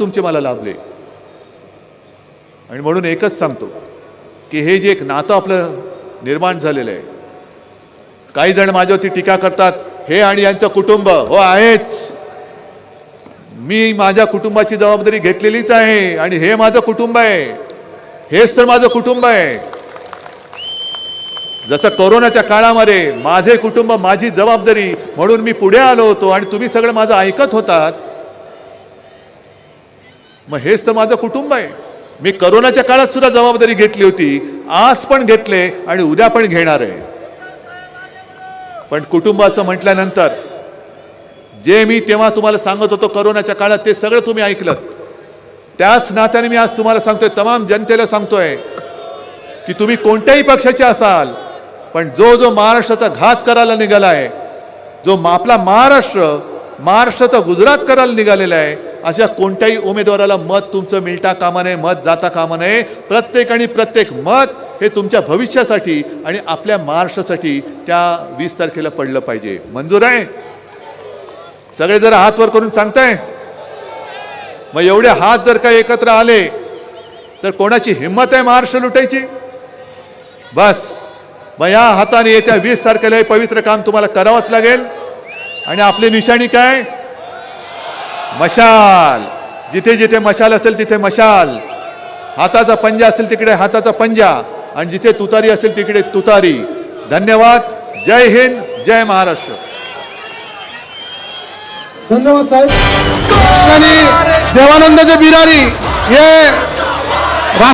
तुमचे मला लाभले. आणि म्हणून एकच सांगतो की हे जे एक नातं आपलं निर्माण झालेलं आहे काही जण माझ्यावरती टीका करतात हे आणि यांचं कुटुंब हो आहेच. मी माझ्या कुटुंबाची जबाबदारी घेतलेलीच आहे आणि हे माझं कुटुंब आहे. हेच तर माझं कुटुंब आहे. जसं कोरोनाच्या काळामध्ये माझे कुटुंब माझी जबाबदारी म्हणून मी पुढे आलो होतो आणि तुम्ही सगळं माझं ऐकत होतात मग हेच तर माझं कुटुंब आहे. मी करोनाच्या काळात सुद्धा जबाबदारी घेतली होती. आज पण घेतले आणि उद्या पण घेणार आहे. पण कुटुंबाचं म्हटल्यानंतर जे मी तेव्हा तुम्हाला सांगत होतो करोनाच्या काळात ते सगळं तुम्ही ऐकलं. त्याच नात्याने मी आज तुम्हाला सांगतोय तमाम जनतेला सांगतोय की तुम्ही कोणत्याही पक्षाचे असाल पण जो जो महाराष्ट्राचा घात करायला निघाला आहे जो आपला महाराष्ट्र महाराष्ट्राचा गुजरात करायला निघालेला आहे अशा कोणत्याही उमेदवाराला मत तुमचं मिळता कामा नये मत जाता कामा नये. प्रत्येक आणि प्रत्येक मत हे तुमच्या भविष्यासाठी आणि आपल्या महाराष्ट्रासाठी त्या वीस तारखेला पडलं पाहिजे. मंजूर आहे? सगळे जरा हात वर करून सांगताय? मग एवढे हात जर का एकत्र आले तर कोणाची हिंमत आहे महाराष्ट्र लुटायची? बस. मग या हाताने येत्या वीस तारखेला हे पवित्र काम तुम्हाला करावंच लागेल. आणि आपली निशाणी काय? मशाल. जिथे जिथे मशाल असेल तिथे मशाल. हाताचा पंजा असेल तिकडे हाताचा पंजा. आणि जिथे तुतारी असेल तिकडे तुतारी. धन्यवाद. जय हिंद जय महाराष्ट्र. धन्यवाद साहेब. आणि देवानंदचे बिरारी हे